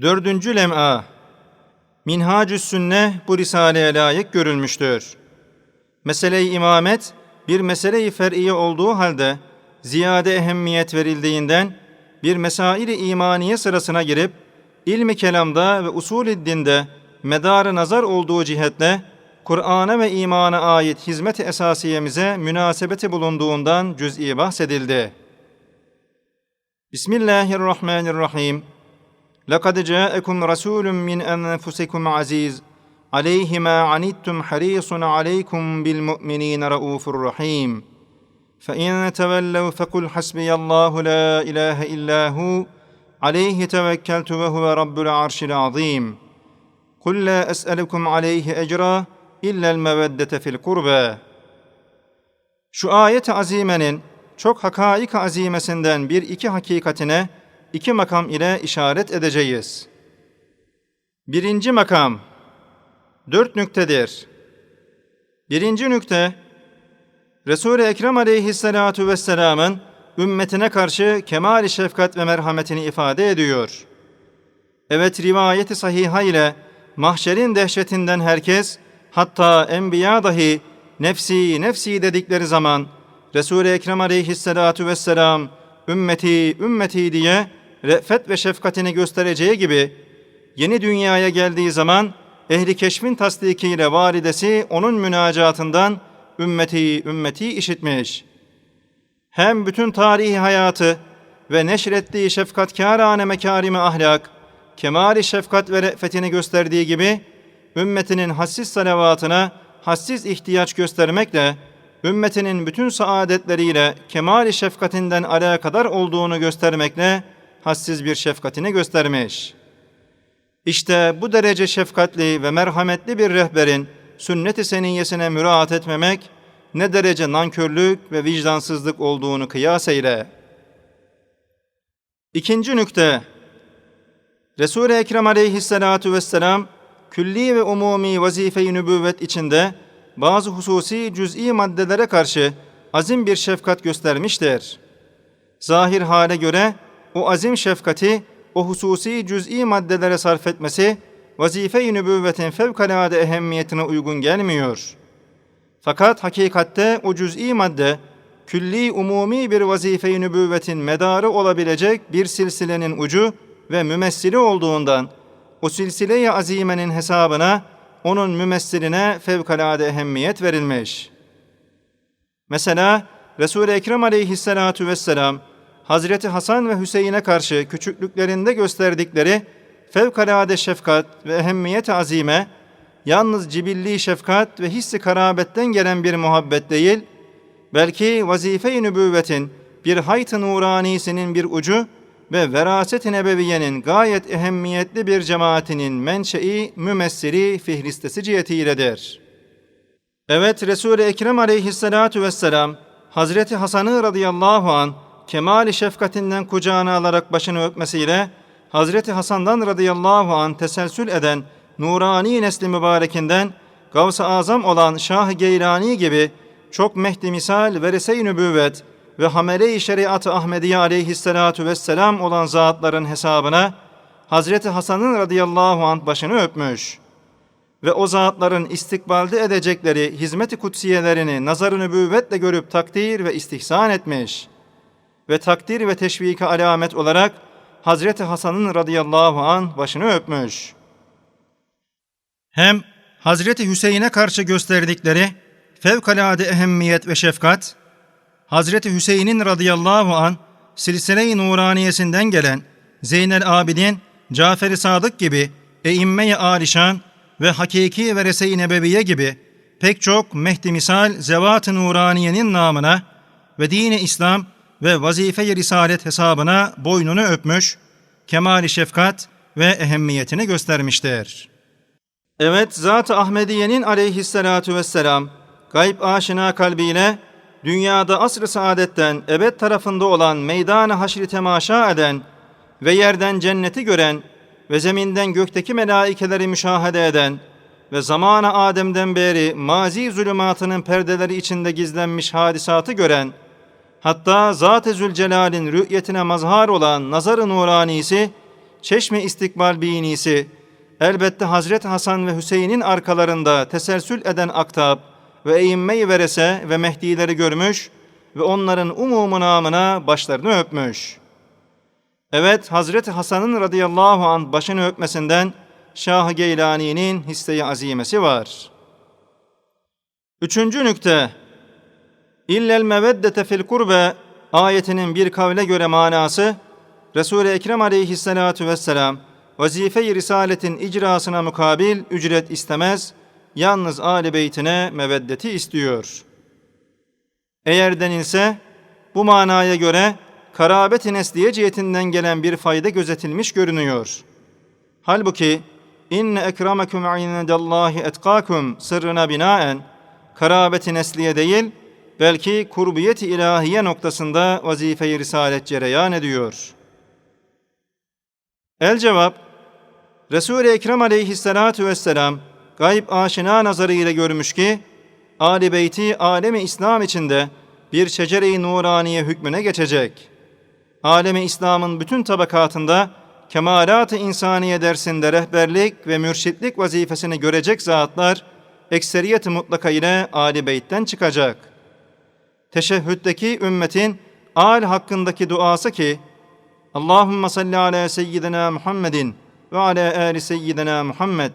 Dördüncü lem'a Minhacü Sünne bu risaleye layık görülmüştür. Mesele-i imamet bir mesele-i fer'iye olduğu halde ziyade ehemmiyet verildiğinden bir mesail-i imaniye sırasına girip ilmi kelamda ve usul-i dinde medarı nazar olduğu cihetle Kur'an'a ve imana ait hizmet-i esasiyemize münasebeti bulunduğundan cüz'i bahsedildi. Bismillahirrahmanirrahim. لقد جاءكم رسول من انفسكم عزيز عليه ما عنتم حريص عليكم بالمؤمنين رؤوف رحيم فان تولوا فقل حسبي الله لا اله الا هو عليه توكلت وهو رب العرش العظيم قل لا اسالكم عليه اجرا الا الموده في القربى Şu ayet-i azimenin çok hakaik azimesinden bir iki hakikatine iki makam ile işaret edeceğiz. Birinci makam, dört nüktedir. Birinci nükte, Resul-i Ekrem aleyhissalatu vesselamın ümmetine karşı kemal-i şefkat ve merhametini ifade ediyor. Evet rivayeti sahiha ile mahşerin dehşetinden herkes, hatta enbiya dahi nefsi nefsi dedikleri zaman Resul-i Ekrem aleyhissalatu vesselam ümmeti ümmeti diye re'fet ve şefkatini göstereceği gibi yeni dünyaya geldiği zaman ehli keşfin tasdikiyle validesi onun münacatından ümmeti ümmeti işitmiş. Hem bütün tarihi hayatı ve neşrettiği şefkatkârâne mekârimi ahlak, kemali şefkat ve re'fetini gösterdiği gibi ümmetinin hassiz salavatına hassiz ihtiyaç göstermekle ümmetinin bütün saadetleriyle kemali şefkatinden alakadar olduğunu göstermekle hassiz bir şefkatini göstermiş. İşte bu derece şefkatli ve merhametli bir rehberin sünnet-i seniyyesine müraat etmemek ne derece nankörlük ve vicdansızlık olduğunu kıyas eyle. İkinci nükte Resul-i Ekrem aleyhissalatu vesselam külli ve umumi vazife-i nübüvvet içinde bazı hususi cüz'i maddelere karşı azim bir şefkat göstermiştir. Zahir hale göre o azim şefkati o hususi cüz'i maddelere sarf etmesi vazife-i nübüvvetin fevkalade ehemmiyetine uygun gelmiyor. Fakat hakikatte o cüz'i madde külli umumi bir vazife-i nübüvvetin medarı olabilecek bir silsilenin ucu ve mümessili olduğundan o silsile-i azimenin hesabına onun mümessiline fevkalade ehemmiyet verilmiş. Mesela Resul-i Ekrem aleyhissalatu vesselam Hazreti Hasan ve Hüseyin'e karşı küçüklüklerinde gösterdikleri fevkalade şefkat ve ehemmiyet azime yalnız cibilli şefkat ve hissi karabetten gelen bir muhabbet değil, belki vazife-i nübüvvetin bir hayt-ı nuranisinin bir ucu ve veraset-i nebeviyenin gayet ehemmiyetli bir cemaatinin menşei, mümessili, fihristesi cihetiyledir. Evet Resul-i Ekrem aleyhissalatu vesselam Hazreti Hasan'ı radıyallahu an kemali şefkatinden kucağına alarak başını öpmesiyle Hazreti Hasan'dan radıyallahu an teselsül eden nurani nesli mübarekinden Gavs-ı Azam olan Şah-ı Geylani gibi çok mehdi misal verese-i nübüvvet ve hamele-i şeriat-ı Ahmediye aleyhissalatu vesselam olan zatların hesabına Hazreti Hasan'ın radıyallahu anh başını öpmüş ve o zatların istikbalde edecekleri hizmet-i kutsiyelerini nazar-ı nübüvvetle görüp takdir ve istihsan etmiş ve takdir ve teşvike alamet olarak Hazreti Hasan'ın radıyallahu an başını öpmüş. Hem Hazreti Hüseyin'e karşı gösterdikleri fevkalade ehemmiyet ve şefkat, Hazreti Hüseyin'in radıyallahu an silsile-i nuraniyesinden gelen Zeynel Abidin, Cafer-i Sadık gibi eimme-i alişan ve hakiki ve rese-i nebeviye gibi pek çok mehdi misal zevat-ı nuraniyenin namına ve dini İslam ve vazife-i risalet hesabına boynunu öpmüş, kemali şefkat ve ehemmiyetini göstermiştir. Evet, Zat-ı Ahmediye'nin aleyhissalatu vesselam gayb aşina kalbiyle dünyada asr-ı saadetten ebed tarafında olan meydan-ı haşri temaşa eden ve yerden cenneti gören ve zeminden gökteki melaikeleri müşahede eden ve zamana Adem'den beri mazi zulümatının perdeleri içinde gizlenmiş hadisatı gören, hatta Zat-ı Zülcelal'in rü'yetine mazhar olan nazar-ı nuranisi Çeşme İstikbal Binisi, elbette Hazreti Hasan ve Hüseyin'in arkalarında teselsül eden aktab ve eğinme-i verese ve mehdileri görmüş ve onların umumu namına başlarını öpmüş. Evet, Hazreti Hasan'ın radıyallahu an başını öpmesinden Şah-ı Geylani'nin hisse-i azimesi var. Üçüncü nükte, İllel meveddete fil kurbe ayetinin bir kavle göre manası, Resul-i Ekrem aleyhissalatu vesselam vazife-i risaletin icrasına mukabil ücret istemez, yalnız âli beytine meveddeti istiyor. Eğer denilse, bu manaya göre karabet-i nesliye cihetinden gelen bir fayda gözetilmiş görünüyor. Halbuki, inne ekrameküm indellahi etkakum sırrına binaen, karabet-i nesliye değil, belki kurbiyet-i ilahiye noktasında vazife-i risalet cereyan ediyor. El cevap, Resul-i Ekrem aleyhissalatu vesselam gayb aşina nazarıyla görmüş ki, Ali Beyti alemi İslam içinde bir şecere-i nuraniye hükmüne geçecek. Alemi İslam'ın bütün tabakatında kemalat-ı insaniye dersinde rehberlik ve mürşitlik vazifesini görecek zatlar ekseriyeti mutlaka ile Ali Beyt'ten çıkacak. Teşehhüddeki ümmetin al hakkındaki duası ki Allahümme salli ala seyyidina Muhammedin ve ala ali seyyidina Muhammed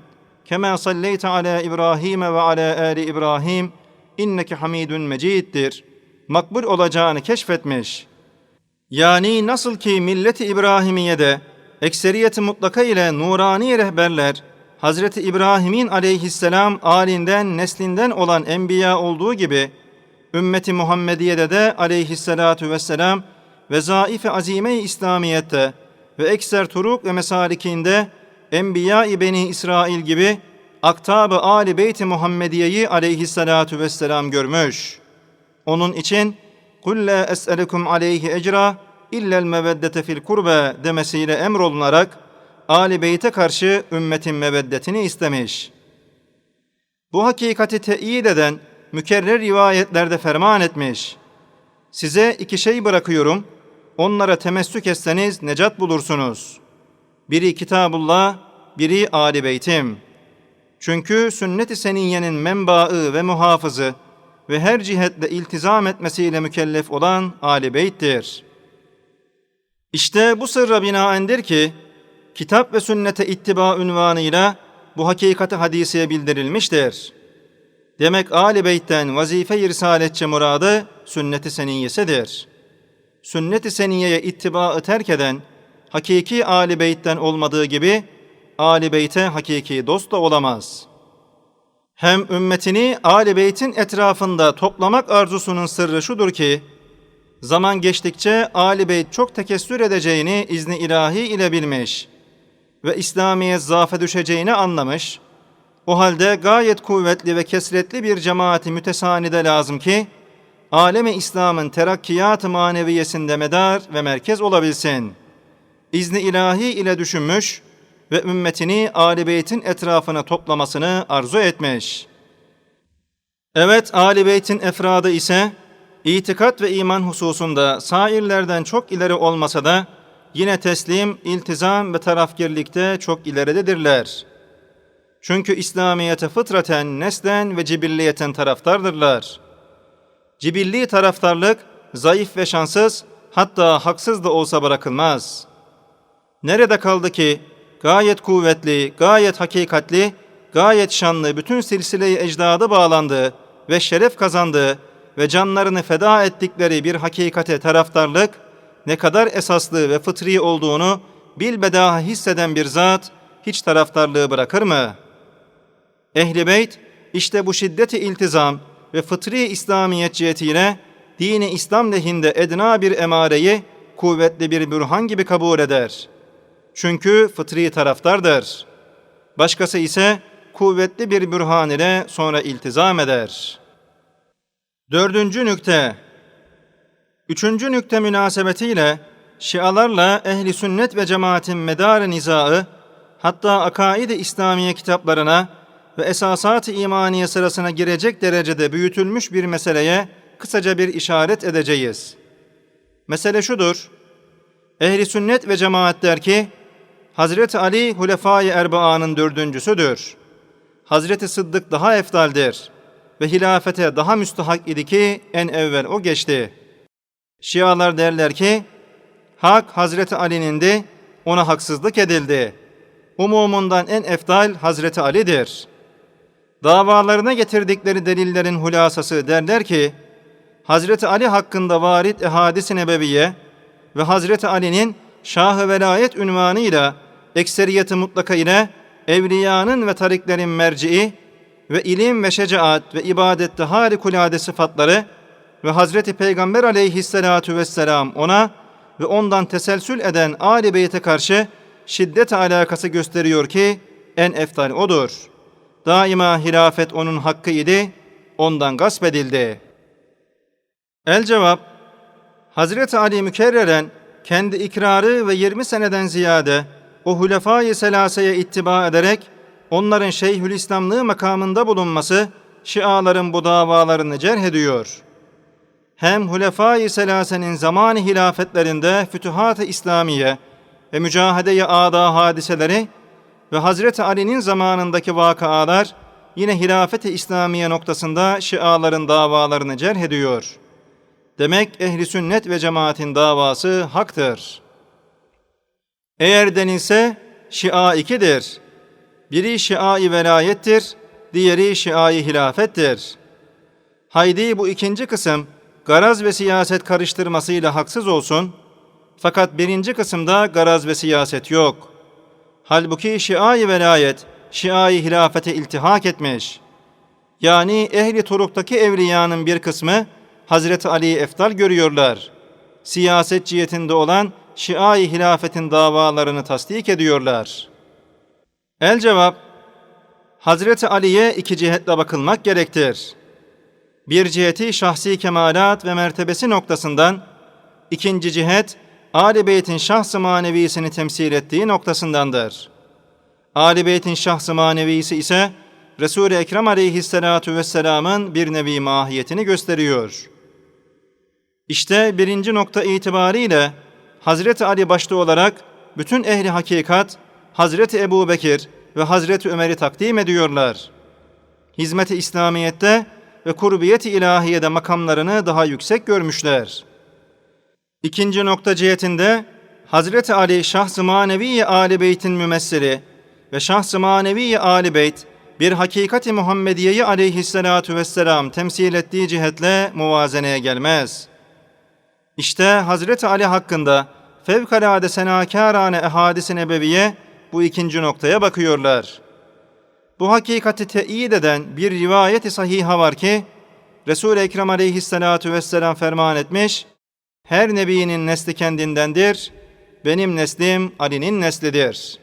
kema salleyte ala İbrahim ve ala ali İbrahim inneke hamidun meciddir. Makbul olacağını keşfetmiş. Yani nasıl ki milleti İbrahimiye'de ekseriyeti mutlaka ile nurani rehberler Hazreti İbrahim'in aleyhisselam alinden neslinden olan enbiya olduğu gibi ümmeti Muhammediye'de de aleyhissalatu vesselam ve vezaife azime-i İslamiyet'te ve ekser turuk ve mesalikinde Enbiya-i Beni İsrail gibi aktab-ı Ali Beyt-i Muhammediye'yi aleyhissalatu vesselam görmüş. Onun için "Kul la es'elekum aleyhi ecra illel meveddete fil kurbe" demesiyle emrolunarak Ali Beyt'e karşı ümmetin meveddetini istemiş. Bu hakikati teyit eden mükerrer rivayetlerde ferman etmiş. Size iki şey bırakıyorum, onlara temessük etseniz necat bulursunuz. Biri Kitabullah, biri Ali Beytim. Çünkü sünnet-i seniyyenin menbaı ve muhafızı ve her cihetle iltizam etmesiyle mükellef olan Ali Beyt'tir. İşte bu sırra binaendir ki, kitap ve sünnete ittiba ünvanıyla bu hakikati hadisiye bildirilmiştir. Demek Ali Beyt'ten vazife-i risaletçe muradı sünnet-i seniyyesidir. Sünnet-i seniyeye ittibaı terk eden, hakiki Ali Beyt'ten olmadığı gibi, Ali Beyt'e hakiki dost da olamaz. Hem ümmetini Ali Beyt'in etrafında toplamak arzusunun sırrı şudur ki, zaman geçtikçe Ali Beyt çok tekessür edeceğini izni ilahi ile bilmiş ve İslamiyet zafe düşeceğini anlamış. O halde gayet kuvvetli ve kesretli bir cemaati mütesanide lazım ki, alemi İslam'ın terakkiyat-ı maneviyesinde medar ve merkez olabilsin. İzni ilahi ile düşünmüş ve ümmetini Ali Beyt'in etrafına toplamasını arzu etmiş. Evet, Ali Beyt'in efradı ise itikat ve iman hususunda sairlerden çok ileri olmasa da yine teslim, iltizam ve tarafgirlikte çok ileridedirler. Çünkü İslamiyete fıtraten, neslen ve cibilliyeten taraftardırlar. Cibilli taraftarlık zayıf ve şanssız, hatta haksız da olsa bırakılmaz. Nerede kaldı ki gayet kuvvetli, gayet hakikatli, gayet şanlı bütün silsile-i ecdadı bağlandı ve şeref kazandı ve canlarını feda ettikleri bir hakikate taraftarlık ne kadar esaslı ve fıtri olduğunu bilbedaha hisseden bir zat hiç taraftarlığı bırakır mı? Ehli beyt işte bu şiddeti iltizam ve fıtri İslamiyet cihetiyle dini İslam lehinde edna bir emareyi kuvvetli bir bürhan gibi kabul eder. Çünkü fıtri taraftardır. Başkası ise kuvvetli bir bürhan ile sonra iltizam eder. Dördüncü nükte Üçüncü nükte münasebetiyle Şialarla ehli sünnet ve cemaatin medar nizaı hatta akaid-i İslamiye kitaplarına ve esasat-ı imaniye sırasına girecek derecede büyütülmüş bir meseleye kısaca bir işaret edeceğiz. Mesele şudur. Ehli sünnet ve cemaat der ki Hazreti Ali Hulefai Erbaa'nın dördüncüsüdür. Hazreti Sıddık daha eftaldir ve hilafete daha müstahak idi ki en evvel o geçti. Şialar derler ki, hak Hazreti Ali'nindi, ona haksızlık edildi. Umumundan en eftal Hazreti Ali'dir. Davalarına getirdikleri delillerin hulasası derler ki, Hazreti Ali hakkında varit ehadis-i nebeviye ve Hazreti Ali'nin Şah-ı Velayet ünvanıyla ekseriyeti mutlaka ile evliyanın ve tariklerin merci'i ve ilim ve şecaat ve ibadette harikulade sıfatları ve Hazreti Peygamber aleyhissalatu vesselam ona ve ondan teselsül eden Ali Beyt'e karşı şiddet alakası gösteriyor ki en eftal odur. Daima hilafet onun hakkı idi, ondan gasp edildi. El cevap, Hazreti Ali mükerreren kendi ikrarı ve 20 seneden ziyade o hulefai selaseye ittiba ederek onların şeyhülislamlığı makamında bulunması Şiaların bu davalarını cerh ediyor. Hem hulefai selasenin zamanı hilafetlerinde fütuhat-ı İslamiye ve mücahede-i ada hadiseleri ve Hazreti Ali'nin zamanındaki vakalar yine hilafet-i İslamiye noktasında Şiaların davalarını cerh ediyor.'' Demek ehli sünnet ve cemaatin davası haktır. Eğer denilse Şia ikidir. Biri Şia-i velayettir, diğeri Şia-i hilafettir. Haydi bu ikinci kısım garaz ve siyaset karıştırmasıyla haksız olsun. Fakat birinci kısımda garaz ve siyaset yok. Halbuki Şia-i velayet, Şia-i hilafete iltihak etmiş. Yani ehli turuktaki evliyanın bir kısmı Hazreti Ali'yi eftal görüyorlar. Siyaset cihetinde olan Şia-i hilafetin davalarını tasdik ediyorlar. El cevap, Hazreti Ali'ye iki cihetle bakılmak gerektir. Bir ciheti şahsi kemalat ve mertebesi noktasından, ikinci cihet, Ali Beyt'in şahs-ı manevisini temsil ettiği noktasındandır. Ali Beyt'in şahs-ı manevisi ise, Resul-i Ekrem aleyhissalatu vesselamın bir nevi mahiyetini gösteriyor.'' İşte birinci nokta itibariyle Hazreti Ali başta olarak bütün ehli hakikat Hazreti Ebu Bekir ve Hazreti Ömer'i takdim ediyorlar. Hizmeti İslamiyet'te ve kurbiyet-i ilahiyede makamlarını daha yüksek görmüşler. İkinci nokta cihetinde Hazreti Ali şahs-ı manevi Ali Beyt'in mümessili ve şahs-ı manevi Ali Beyt bir hakikati Muhammediye'yi aleyhissalatu vesselam temsil ettiği cihetle muvazeneye gelmez.'' İşte Hazreti Ali hakkında fevkalade senakârane ehadis-i nebeviye bu ikinci noktaya bakıyorlar. Bu hakikati teyit eden bir rivayeti sahiha var ki Resul-i Ekrem aleyhissalatu vesselam ferman etmiş. Her nebinin nesli kendindendir. Benim neslim Ali'nin neslidir.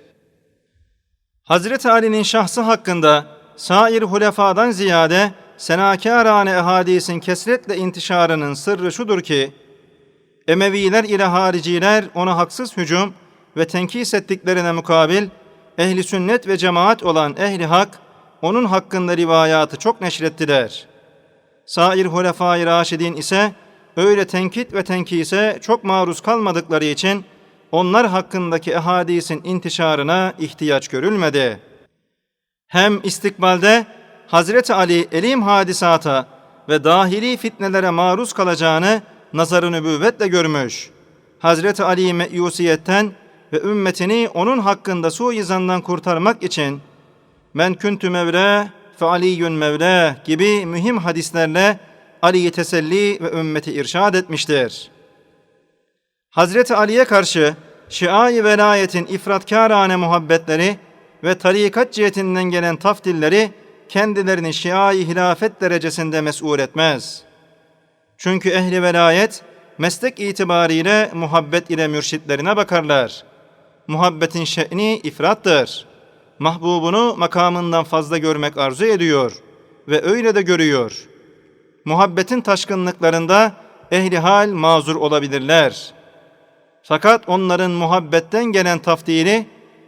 Hazreti Ali'nin şahsı hakkında sair hulefadan ziyade senakârane ehadisin kesretle intişarının sırrı şudur ki Emeviler ile hariciler ona haksız hücum ve tenkis ettiklerine mukabil ehli sünnet ve cemaat olan ehli hak onun hakkında rivayatı çok neşrettiler. Sair hulefai raşidin ise öyle tenkit ve tenkise çok maruz kalmadıkları için onlar hakkındaki ehadisin intişarına ihtiyaç görülmedi. Hem istikbalde Hazreti Ali elim hadisata ve dahili fitnelere maruz kalacağını nazarı nübüvvetle görmüş. Hazreti Ali meyusiyetten ve ümmetini onun hakkında suizandan kurtarmak için men küntü mevle fe aliyyün mevle gibi mühim hadislerle Ali'yi teselli ve ümmeti irşad etmiştir. Hazreti Ali'ye karşı şiai velayetin ifratkârane muhabbetleri ve tarikat cihetinden gelen taftilleri kendilerini şiai hilafet derecesinde mes'ul etmez.'' Çünkü ehli velayet meslek itibariyle muhabbet ile mürşitlerine bakarlar. Muhabbetin şe'ni ifrattır. Mahbubunu makamından fazla görmek arzu ediyor ve öyle de görüyor. Muhabbetin taşkınlıklarında ehli hal mazur olabilirler. Fakat onların muhabbetten gelen taftili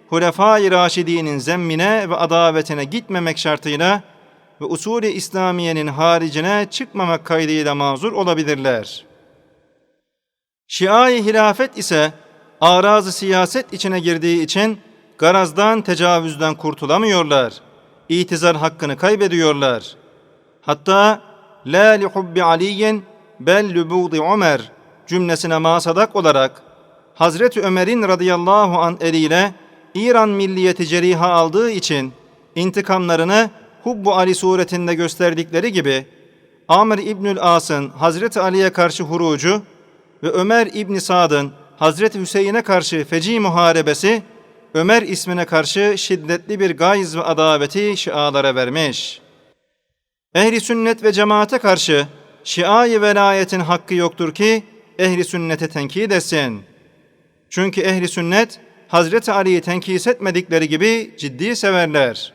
Hulefai Raşidi'nin zemmine ve adavetine gitmemek şartıyla ve usulü İslamiyenin haricine çıkmamak kaydıyla mazur olabilirler. Şia-i hilafet ise arazı siyaset içine girdiği için garazdan, tecavüzden kurtulamıyorlar. İtizar hakkını kaybediyorlar. Hatta la li hubbi aliyin bel lübudi Ömer cümlesine masadak olarak Hazreti Ömer'in radıyallahu an eliyle İran milliyeti ceriha aldığı için intikamlarını Hubbu Ali suretinde gösterdikleri gibi Amr İbnül As'ın Hazreti Ali'ye karşı hurucu ve Ömer İbni Sad'ın Hazreti Hüseyin'e karşı feci muharebesi Ömer ismine karşı şiddetli bir gayz ve adaveti şialara vermiş. Ehli sünnet ve cemaate karşı şiayı velayetin hakkı yoktur ki ehli sünnete tenkit etsin. Çünkü ehli sünnet Hazreti Ali'yi tenkis etmedikleri gibi ciddi severler.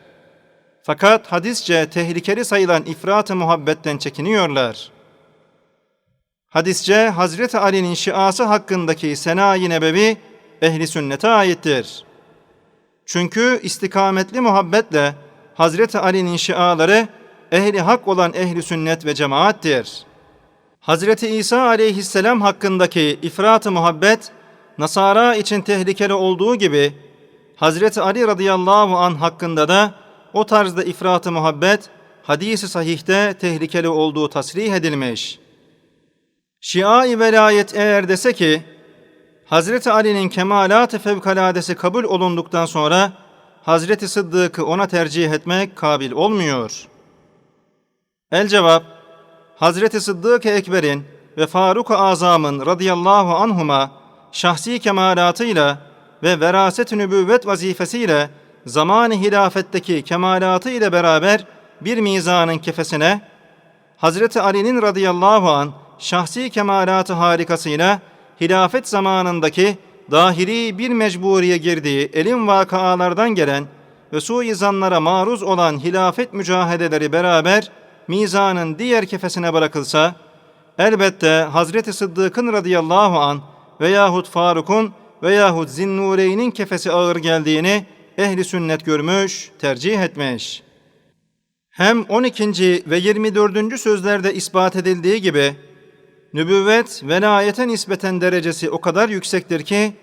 Fakat hadisçe tehlikeli sayılan ifrat-ı muhabbetten çekiniyorlar. Hadisçe Hazreti Ali'nin şiası hakkındaki Sena-i Nebevi ehli sünnete aittir. Çünkü istikametli muhabbetle Hazreti Ali'nin şiaları ehli hak olan ehli sünnet ve cemaattir. Hazreti İsa aleyhisselam hakkındaki ifrat-ı muhabbet Nasara için tehlikeli olduğu gibi Hazreti Ali radıyallahu an hakkında da o tarzda ifrat-ı muhabbet hadisi sahihte tehlikeli olduğu tasrih edilmiş. Şia-i velayet eğer dese ki Hazreti Ali'nin kemalat-ı fevkaladesi kabul olunduktan sonra Hazreti Sıddık'ı ona tercih etmek kabil olmuyor. El cevap Hazreti Sıddık-ı Ekber'in ve Faruk-ı Azam'ın radıyallahu anhuma şahsi kemalatıyla ve veraset-i nübüvvet vazifesiyle zaman-ı hilafetteki kemalatı ile beraber bir mizanın kefesine Hazreti Ali'nin radıyallahu an şahsi kemalatı harikasıyla hilafet zamanındaki dahili bir mecburiye girdiği elim vakalardan gelen ve suizanlara maruz olan hilafet mücahedeleri beraber mizanın diğer kefesine bırakılsa, elbette Hazreti Sıddık'ın radıyallahu an veyahut Faruk'un veyahut Zinnureyn'in kefesi ağır geldiğini ehli sünnet görmüş, tercih etmiş. Hem 12. ve 24. sözlerde ispat edildiği gibi nübüvvet velayete nispeten derecesi o kadar yüksektir ki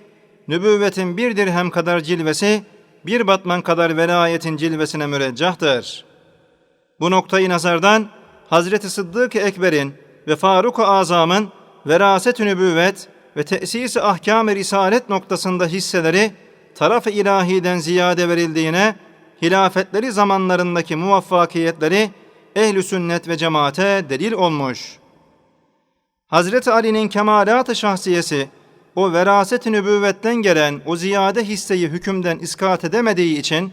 nübüvvetin bir dirhem kadar cilvesi bir batman kadar velayetin cilvesine müreccahtır. Bu noktayı nazardan Hazreti Sıddık Ekber'in ve Faruk-u Azam'ın veraset-ü nübüvvet ve tesis-i ahkam-ı risalet noktasında hisseleri taraf-ı ilahiden ziyade verildiğine hilafetleri zamanlarındaki muvaffakiyetleri ehl sünnet ve cemaate delil olmuş. Hazreti Ali'nin kemalat-ı şahsiyesi o veraset-i nübüvvetten gelen o ziyade hisseyi hükümden iskat edemediği için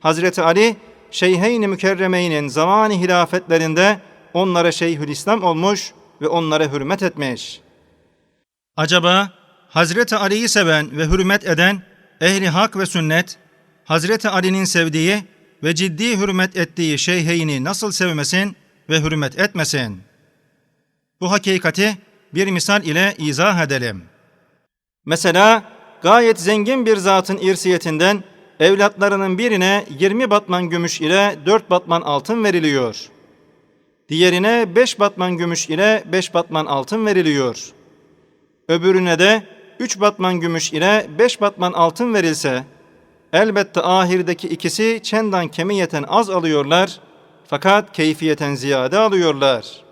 Hazreti Ali Şeyheyn-i Mükerremeynin zamanı hilafetlerinde onlara Şeyhülislam olmuş ve onlara hürmet etmiş. Acaba Hazreti Ali'yi seven ve hürmet eden ehli hak ve sünnet Hazreti Ali'nin sevdiği ve ciddi hürmet ettiği şeyheyni nasıl sevmesin ve hürmet etmesin? Bu hakikati bir misal ile izah edelim. Mesela gayet zengin bir zatın irsiyetinden evlatlarının birine 20 batman gümüş ile 4 batman altın veriliyor. Diğerine 5 batman gümüş ile 5 batman altın veriliyor. Öbürüne de 3 batman gümüş ile 5 batman altın verilse, elbette ahirdeki ikisi çendan kemiyeten az alıyorlar, fakat keyfiyeten ziyade alıyorlar.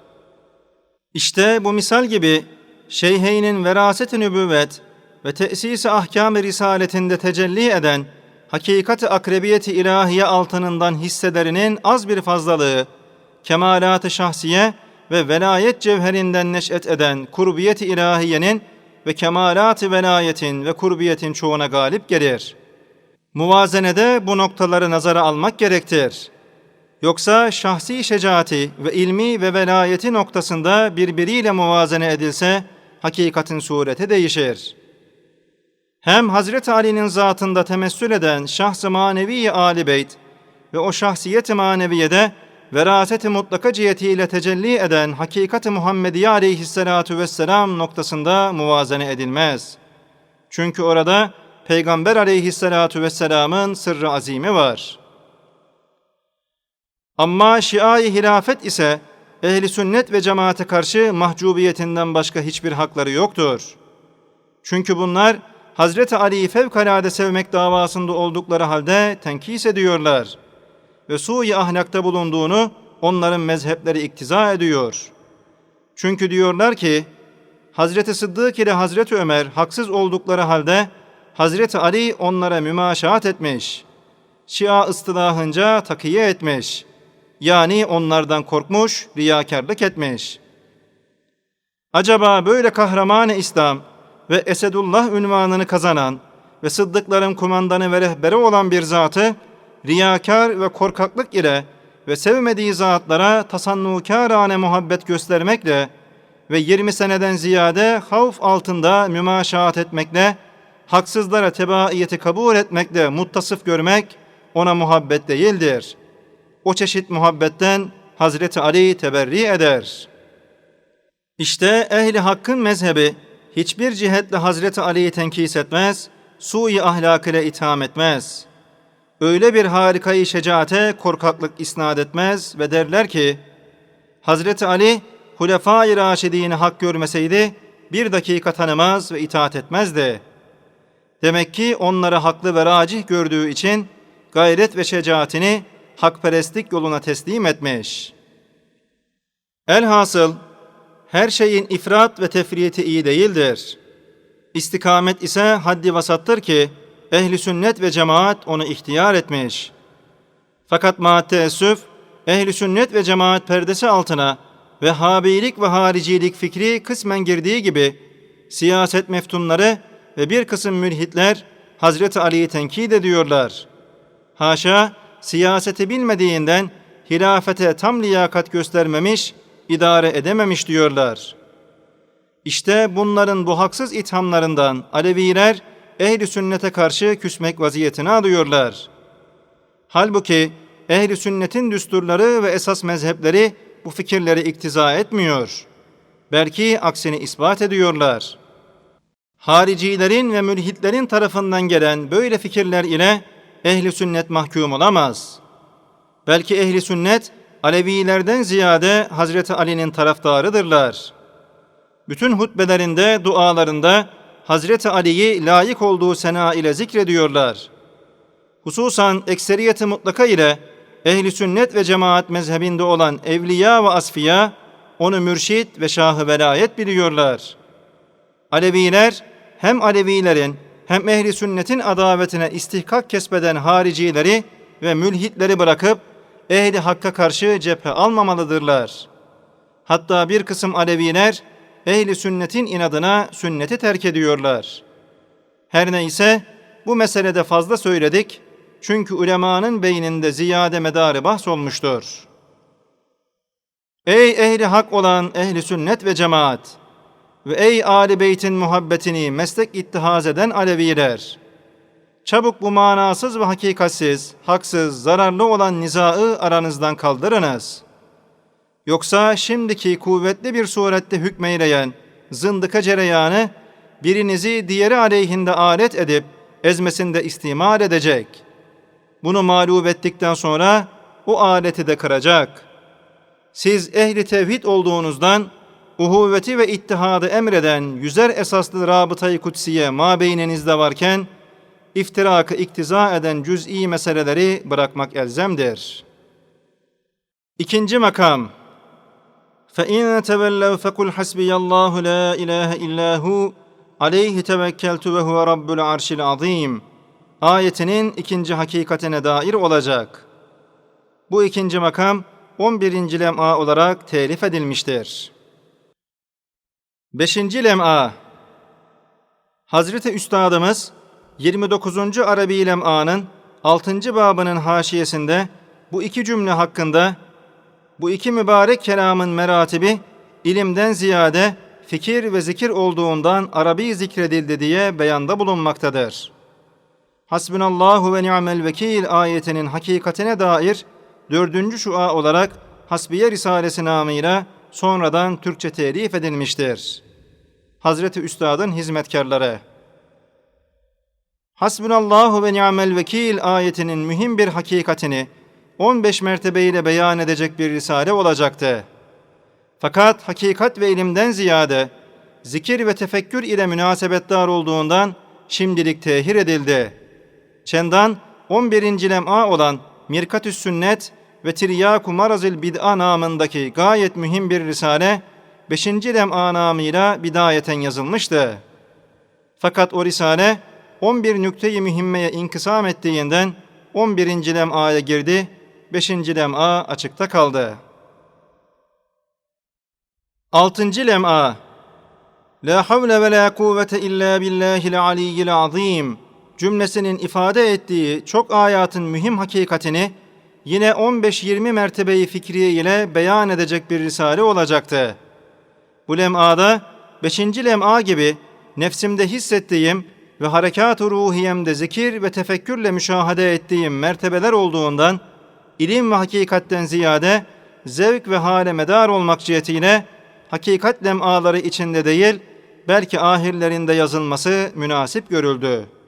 İşte bu misal gibi Şeyheynin veraset-i nübüvvet ve tesis-i ahkam-ı risaletinde tecelli eden hakikati akrebiyeti ilahiye altınından hisselerinin az bir fazlalığı, kemalat-ı şahsiye ve velayet cevherinden neş'et eden kurbiyeti ilahiyenin ve kemalat-ı velayetin ve kurbiyetin çoğuna galip gelir. Muvazenede bu noktaları nazara almak gerektir. Yoksa şahsi şecaati ve ilmi ve velayeti noktasında birbiriyle muvazene edilse hakikatin sureti değişir.'' Hem Hazreti Ali'nin zatında temessül eden şahs-ı manevi Ali Beyt ve o şahsiyet-i maneviyede veraset-i mutlaka cihetiyle tecelli eden hakikat-ı Muhammediye aleyhissalatu vesselam noktasında muvazene edilmez. Çünkü orada Peygamber aleyhissalatu vesselamın sırrı azimi var. Ama şiai hilafet ise ehli sünnet ve cemaate karşı mahcubiyetinden başka hiçbir hakları yoktur. Çünkü bunlar Hazreti Ali'yi fevkalade sevmek davasında oldukları halde tenkis ediyorlar. Ve su'i ahlakta bulunduğunu onların mezhepleri iktiza ediyor. Çünkü diyorlar ki, Hazreti Sıddık ile Hazreti Ömer haksız oldukları halde Hazreti Ali onlara mümaşaat etmiş. Şia ıstılahınca takiye etmiş. Yani onlardan korkmuş, riyakarlık etmiş. Acaba böyle kahraman İslam ve Esedullah ünvanını kazanan ve sıddıkların kumandanı ve rehberi olan bir zatı riyakar ve korkaklık ile ve sevmediği zatlara tasannukârane muhabbet göstermekle ve 20 seneden ziyade havf altında mümaşaat etmekle, haksızlara tebaiyeti kabul etmekle muttasıf görmek ona muhabbet değildir. O çeşit muhabbetten Hazreti Ali teberri eder. İşte ehli hakkın mezhebi hiçbir cihetle Hazreti Ali'yi tenkis etmez, sui ahlak ile itham etmez. Öyle bir harikayı şecaate korkaklık isnat etmez ve derler ki, Hazreti Ali Hulefai Raşidini hak görmeseydi bir dakika tanımaz ve itaat etmezdi. Demek ki onları haklı ve racih gördüğü için gayret ve şecaatini hakperestlik yoluna teslim etmiş. Elhasıl her şeyin ifrat ve tefriyeti iyi değildir. İstikamet ise haddi vasattır ki ehli sünnet ve cemaat onu ihtiyar etmiş. Fakat maatteessüf ehli sünnet ve cemaat perdesi altına Vehhabilik ve haricilik fikri kısmen girdiği gibi siyaset meftunları ve bir kısım mülhitler Hazreti Ali'yi tenkit ediyorlar. Haşa siyaseti bilmediğinden hilafete tam liyakat göstermemiş, idare edememiş diyorlar. İşte bunların bu haksız ithamlarından Aleviler ehli sünnete karşı küsmek vaziyetine alıyorlar. Halbuki ehli sünnetin düsturları ve esas mezhepleri bu fikirleri iktiza etmiyor. Belki aksini ispat ediyorlar. Haricilerin ve mülhitlerin tarafından gelen böyle fikirler ile ehli sünnet mahkum olamaz. Belki ehli sünnet Alevilerden ziyade Hazreti Ali'nin taraftarıdırlar. Bütün hutbelerinde, dualarında Hazreti Ali'yi layık olduğu sena ile zikrediyorlar. Hususan ekseriyeti mutlaka ile ehli sünnet ve cemaat mezhebinde olan evliya ve asfiya onu mürşit ve şahı velayet biliyorlar. Aleviler hem Alevilerin hem ehli sünnetin adavetine istihkak kesbeden haricileri ve mülhitleri bırakıp ehli hakka karşı cephe almamalıdırlar. Hatta bir kısım Aleviler ehli sünnetin inadına sünneti terk ediyorlar. Her neyse bu meselede fazla söyledik. Çünkü ulemanın beyninde ziyade medarı bahs olmuştur. Ey ehli hak olan ehli sünnet ve cemaat ve ey Ali Beyt'in muhabbetini meslek ittihaz eden Aleviler! Çabuk bu manasız ve hakikatsiz, haksız, zararlı olan nizaı aranızdan kaldırınız. Yoksa şimdiki kuvvetli bir surette hükmeyleyen zındıka cereyanı birinizi diğeri aleyhinde alet edip ezmesinde istimal edecek.'' Bunu mağlup ettikten sonra o aleti de kıracak. Siz ehli tevhid olduğunuzdan uhuvveti ve ittihadı emreden yüzer esaslı rabıtayı kutsiye mabeyninizde varken iftirakı iktiza eden cüz'i meseleleri bırakmak elzemdir. İkinci makam فَاِنْ تَوَلَّوْا فَقُلْ حَسْبِيَ اللّٰهُ لَا اِلَٰهَ اِلَّا هُ عَلَيْهِ تَوَكَّلْتُ وَهُوَ رَبُّ الْعَرْشِ الْعَظِيمِ ayetinin ikinci hakikatine dair olacak. Bu ikinci makam 11. lem'a olarak telif edilmiştir. 5. lem'a Hazreti Üstadımız 29. Arabi lem'anın 6. babının haşiyesinde bu iki cümle hakkında bu iki mübarek kelamın meratibi ilimden ziyade fikir ve zikir olduğundan Arabi zikredildi diye beyanda bulunmaktadır. Hasbunallahu ve ni'mel vekil ayetinin hakikatine dair dördüncü şua olarak Hasbiye Risalesi namıyla sonradan Türkçe telif edilmiştir. Hazreti Üstad'ın hizmetkarları Hasbunallahu ve ni'mel vekil ayetinin mühim bir hakikatini 15 mertebeyle beyan edecek bir risale olacaktı. Fakat hakikat ve ilimden ziyade zikir ve tefekkür ile münasebetdar olduğundan şimdilik tehir edildi. Çendan 11. lem'a olan Mirkatüs Sünnet ve Tiryaku Marazil Bid'a namındaki gayet mühim bir risale 5. lem'a namıyla bidayeten yazılmıştı. Fakat o risale 11 nükteyi mühimmeye inkısam ettiğinden 11. lem'aya girdi, 5. lem'a açıkta kaldı. 6. lem'a La havle ve la kuvvete illa billahil aliyyil azim cümlesinin ifade ettiği çok ayatın mühim hakikatini yine 15-20 mertebeyi fikriye ile beyan edecek bir risale olacaktı. Bu lem'ada 5. lem'a gibi nefsimde hissettiğim ve harekat-ı ruhiyemde zikir ve tefekkürle müşahede ettiğim mertebeler olduğundan ilim ve hakikatten ziyade zevk ve hale medar olmak cihetiyle hakikat lem'aları içinde değil belki ahirlerinde yazılması münasip görüldü.''